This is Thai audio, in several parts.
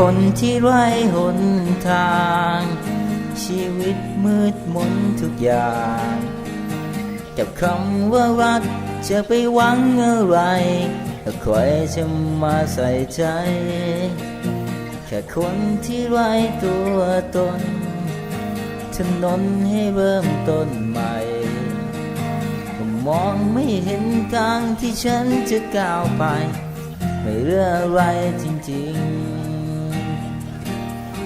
คนที่ไร้หนทาง ชีวิตมืดมนทุกอย่าง กับคำว่ารักจะไปหวังอะไรถ้าใครจะมาใส่ใจ แค่คนที่ไร้ตัวตนถนนให้เริ่มต้นใหม่ก็มองไม่เห็นทางที่ฉันจะก้าวไป ไม่เหลืออะไรจริงๆ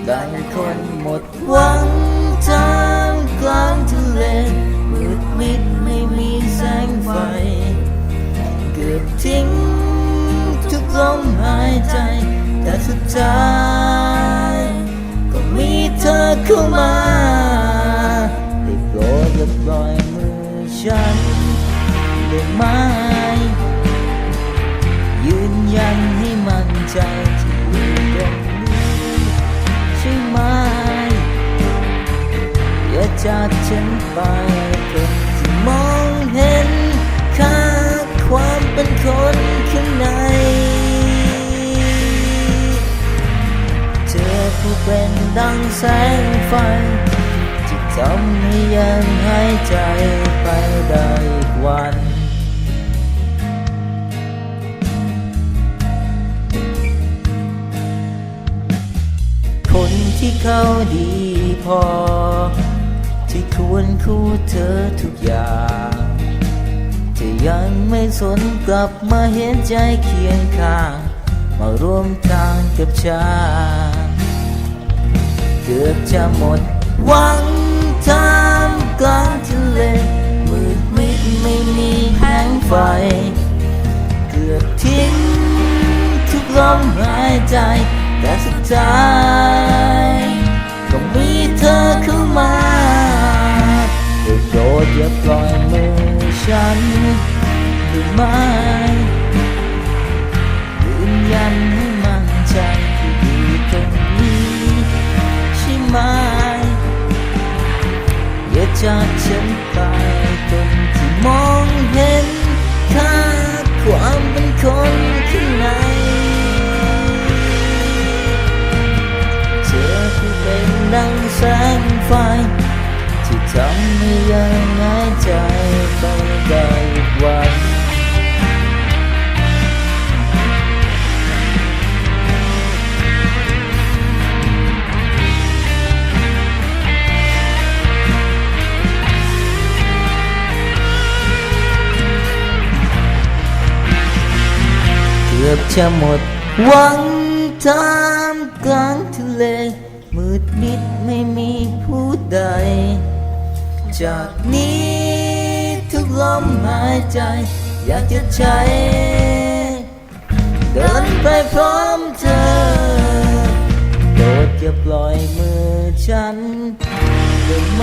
ได้คนหมดหวังทางกลางทะเลมืดมิดไม่มีแสงไฟ เกือบทิ้งทุกลมหายใจ แต่สุดท้าย ก็มีเธอเข้ามาได้โปรดอย่าปล่อยมือฉันได้ไหมยืนยันให้มั่นใจ จากฉันไปคนที่มองเห็นค่าความเป็นคนข้างใน เธอผู้เป็นดังแสงไฟที่ทำให้ยังหายใจไปได้อีกวันคนที่เขาดีพอ ที่ควรคู่เธอทุกอย่างจะยังไม่สนกลับมาเห็นใจเคียงข้าง มาร่วมทางกับฉันเกือบจะหมดหวังทางกลางทะเลมืดมิดไม่มีแหงไฟ เกือบทิ้งทุกลมหายใจแต่สุดท้าย ด้โปรดอย่าปล่อยมือฉันได้ไหมยืนยันให้มั่นใจที่อยู่ตรงนี้ใช่ไหมอย่าจากฉันไปจนที่มองเห็น ยังหายใจไปได้อีกวันเกือบจะหมดหวังทามกลางทะเลมืดมิดไม่มีผู้ใด จากนี้ทุกลมหายใจ อยากจะใช้ เดินไปพร้อมเธอ โดดอย่าปล่อยมือฉันได้ไหม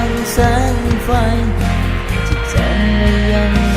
ังแสงไฟที่ทำให้ยัง